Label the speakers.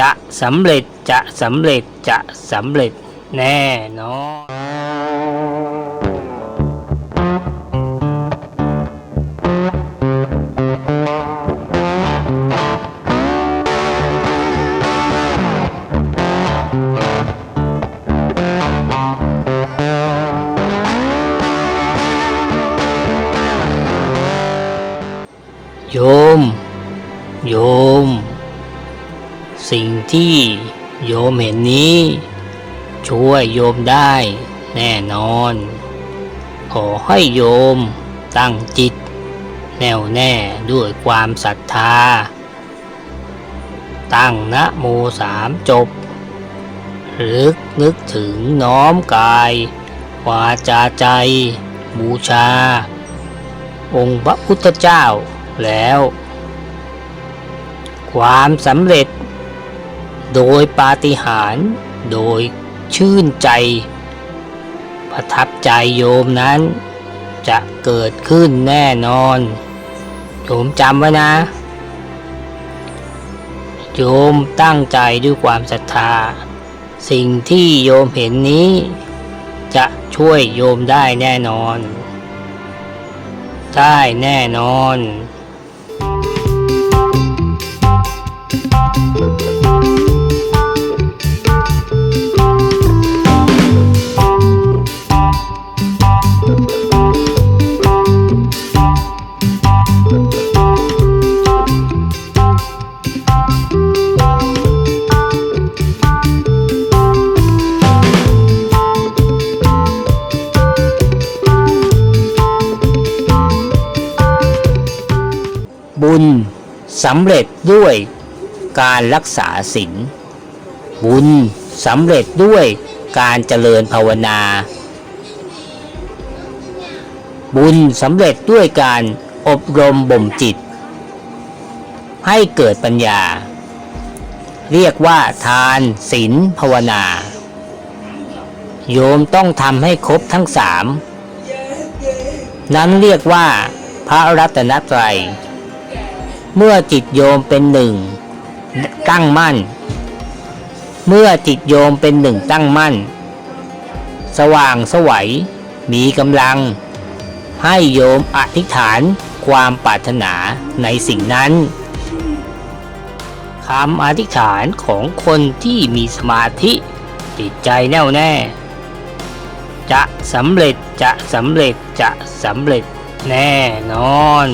Speaker 1: จะสำเร็จจะสำเร็จจะสำเร็จแน่นอนโยม โยม สิ่งที่โยมเห็นนี้ ช่วยโยมได้แน่นอน ขอให้โยมตั้งจิต แน่วแน่ด้วยความศรัทธา ตั้งนะโมสามจบรึกนึกถึงน้อมกายวาจาใจ บูชา องค์พระพุทธเจ้าแล้ว ความสำเร็จ โดยปาฏิหาริย์โดยชื่นใจ ประทับใจโยมนั้น จะเกิดขึ้นแน่นอน โยมจำไว้นะ โยมตั้งใจด้วยความศรัทธา สิ่งที่โยมเห็นนี้ จะช่วยโยมได้แน่นอน ได้แน่นอน บุญสำเร็จด้วยการรักษาศีลบุญสำเร็จด้วยการเจริญภาวนา บุญสำเร็จด้วยการอบรมบ่มจิต ให้เกิดปัญญา เรียกว่าทานศีลภาวนา โยมต้องทำให้ครบทั้งสาม นั้นเรียกว่าพระรัตนตรัย เมื่อจิตโยมเป็นหนึ่งตั้งมั่น เมื่อจิตโยมเป็นหนึ่งตั้งมั่น สว่างสวัยมีกำลัง ให้โยมอธิษฐานความปรารถนาในสิ่งนั้นคำอธิษฐานของคนที่มีสมาธิจิตใจแน่วแน่ จะสำเร็จจะสำเร็จจะสำเร็จแน่นอน